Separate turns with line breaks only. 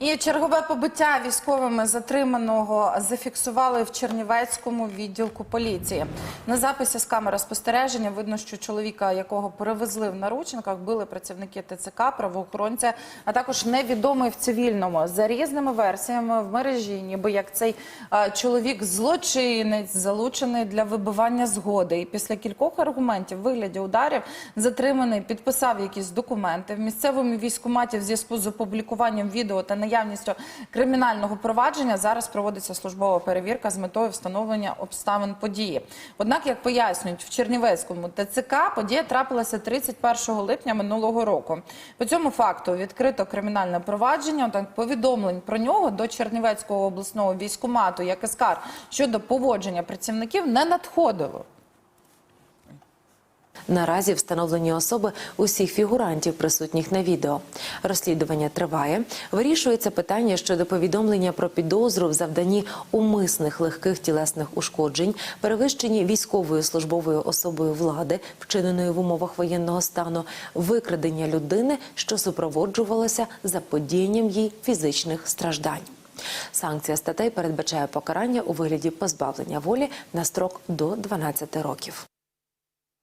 І чергове побиття військовими затриманого зафіксували в Чернівецькому відділку поліції. На записі з камери спостереження видно, що чоловіка, якого перевезли в наручниках, били працівники ТЦК, правоохоронця, а також невідомий в цивільному. За різними версіями в мережі, ніби як цей чоловік злочинець, залучений для вибивання згоди. І після кількох аргументів в вигляді ударів затриманий підписав якісь документи в місцевому військкоматі в зв'язку з опублікуванням відео та наявністю кримінального провадження. Зараз проводиться службова перевірка з метою встановлення обставин події. Однак, як пояснюють в Чернівецькому ТЦК, подія трапилася 31 липня минулого року. По цьому факту відкрито кримінальне провадження. Однак повідомлень про нього до Чернівецького обласного військкомату як СКАР щодо поводження працівників не надходило.
Наразі встановлені особи усіх фігурантів, присутніх на відео. Розслідування триває. Вирішується питання щодо повідомлення про підозру в завданні умисних легких тілесних ушкоджень, перевищенні військовою службовою особою влади, вчиненої в умовах воєнного стану, викрадення людини, що супроводжувалося заподіянням їй фізичних страждань. Санкція статей передбачає покарання у вигляді позбавлення волі на строк до 12 років.